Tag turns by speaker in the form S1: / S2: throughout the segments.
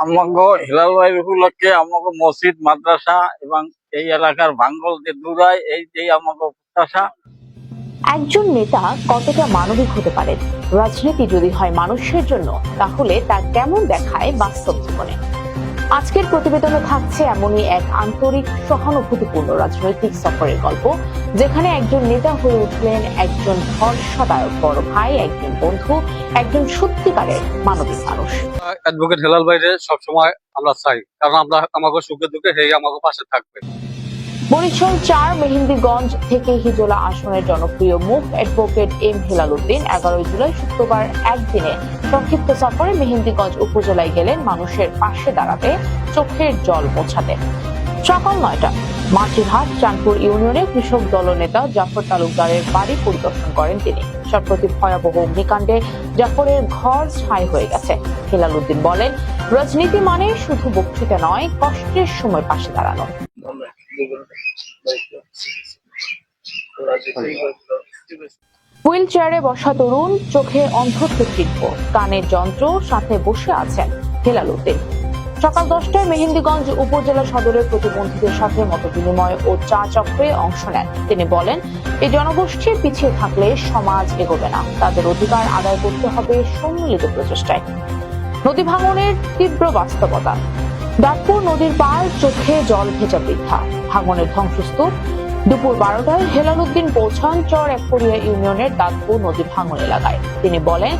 S1: আমাগো হিলাল ভাই উপলক্ষে আমাকে মসজিদ, মাদ্রাসা এবং এই এলাকার ভাঙ্গল যে দূরায় এই যে আমাকে প্রত্যাশা।
S2: একজন নেতা কতটা মানবিক হতে পারেন রাজনীতি যদি হয় মানুষের জন্য, তাহলে তা কেমন দেখায় বাস্তব জীবনে? আজকের প্রতিবেদনে থাকছে এমনই এক আন্তরিক সহানুভূতিপূর্ণ রাজনৈতিক সফরের গল্প, যেখানে একজন নেতা হয়ে উঠলেন একজন ভরসাদায়ক বড় ভাই, একজন বন্ধু, একজন সত্যিকারের মানবিক মানুষ।
S3: অ্যাডভোকেট হেলাল ভাইরে সবসময় আমরা চাই, কারণ আমরা আমাকে সুখে দুঃখে হেই আমাকে পাশে থাকবে।
S2: বরিশাল চার মেহেন্দিগঞ্জ থেকে হিজলা আসনের জনপ্রিয় মুখ অ্যাডভোকেট এম হেলাল উদ্দিন এগারোই জুলাই শুক্রবার একদিনে সংক্ষিপ্ত সফরে মেহেন্দিগঞ্জ উপজেলায় গেলেন মানুষের পাশে দাঁড়াতে চোখের জল মোছাতে। সকাল নয়টা, মাটিরহাট, চাঁদপুর ইউনিয়নে কৃষক দলনেতা জাফর তালুকদারের বাড়ি পরিদর্শন করেন তিনি। সম্প্রতি ভয়াবহ অগ্নিকাণ্ডে জাফরের ঘর ছাই হয়ে গেছে। হেলাল উদ্দিন বলেন, রাজনীতি মানে শুধু বক্তৃতা নয়, কষ্টের সময় পাশে দাঁড়ানো। হুইল চেয়ারে বসা তরুণ চোখে চিহ্ন কানের যন্ত্র সাথে বসে আছেন হেলাল উদ্দিন সকাল দশটায় মেহেন্দিগঞ্জ উপজেলা সদরের প্রতিবন্ধীদের সাথে মত বিনিময় ও চা চক্রে অংশ নেন। তিনি বলেন এই জনগোষ্ঠী পিছিয়ে থাকলে সমাজ এগোবে না। তাদের অধিকার আদায় করতে হবে সম্মিলিত প্রচেষ্টায়। নদী ভাঙনের তীব্র বাস্তবতা। দাঁতপুর নদীর পার চোখে জল ভেজা বৃদ্ধা ভাঙনের ধ্বংসস্তূপ। দুপুর বারোটায় হেলাল উদ্দিন পৌঁছান চর একপরিয়া ইউনিয়নের দাঁতপুর নদী ভাঙন এলাকায়। তিনি বলেন,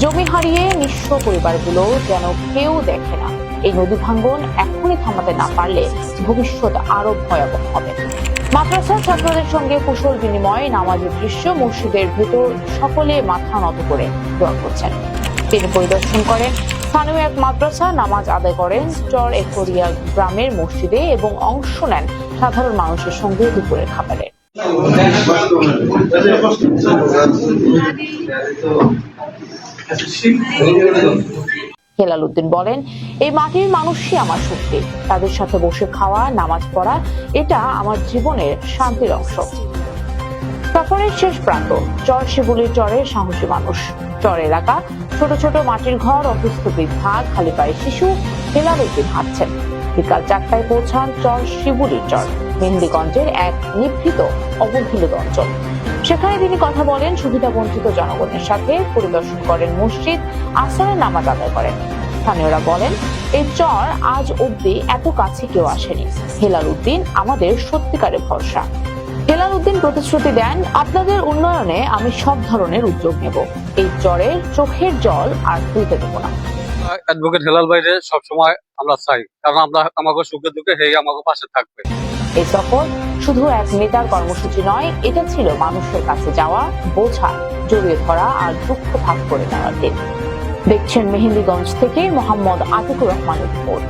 S2: জমি হারিয়ে নিঃস্ব পরিবারগুলো যেন কেউ দেখে না। এই নদী ভাঙ্গন এখনই থামাতে না পারলে ভবিষ্যৎ আরও ভয়াবহ হবে। মাদ্রাসার ছাত্রদের সঙ্গে কুশল বিনিময়ে, নামাজের দৃশ্য, মসজিদের ভেতর সকলে মাথা নত করে দোয়া করছেন। তিনি পরিদর্শন করেন স্থানীয় এক মাদ্রাসা নামাজ আদায় করেন, চর একরিয়া গ্রামের মসজিদে এবং অংশ নেন সাধারণ মানুষের সঙ্গে দুপুরের খাবারে। হেলাল উদ্দিন বলেন, এই মাটির মানুষই আমার শক্তি। তাদের সাথে বসে খাওয়া, নামাজ পড়া, এটা আমার জীবনের শান্তির অংশ। সফরের শেষ প্রান্ত, চর শিবুলির চরের সাহসী মানুষ। চর এলাকা। ছোট ছোট মাটির ঘর, অসুস্থ বৃদ্ধা, খালি পায়ে শিশু, হেলাল উদ্দিন হাঁটছেন বিকাল চারটায় পৌঁছান চর শিবুলির চর। মেহেন্দিগঞ্জের এক নিভৃত, অবহেলিত অঞ্চল। সেখানে তিনি কথা বলেন, সুবিধা বঞ্চিত জনগণের সাথে পরিদর্শন করেন মসজিদ আসরের নামাজ আদায় করেন। স্থানীয়রা বলেন এই চর আজ অব্দি এত কাছে কেউ আসেনি। হেলাল উদ্দিন আমাদের সত্যিকারের ভরসা। হেলাল উদ্দিন প্রতিশ্রুতি দেন আপনাদের উন্নয়নে আমি সব ধরনের উদ্যোগ নেব। এই চরের চোখের জল আর তুলতে দেব না।
S3: অ্যাডভোকেট হেলাল ভাইরে সবসময় আমরা চাই কারণ আমরা আমাকে সুখে দুঃখে হেই আমাকে পাশে থাকবে।
S2: এই সফর শুধু এক নেতার কর্মসূচি নয় এটা ছিল মানুষের কাছে যাওয়া বোঝা জড়িয়ে ধরা আর দুঃখ ভাগ করে নেওয়ার দিন। দেখছেন মেহেন্দিগঞ্জ থেকে মোহাম্মদ আতিকুর রহমানের রিপোর্ট।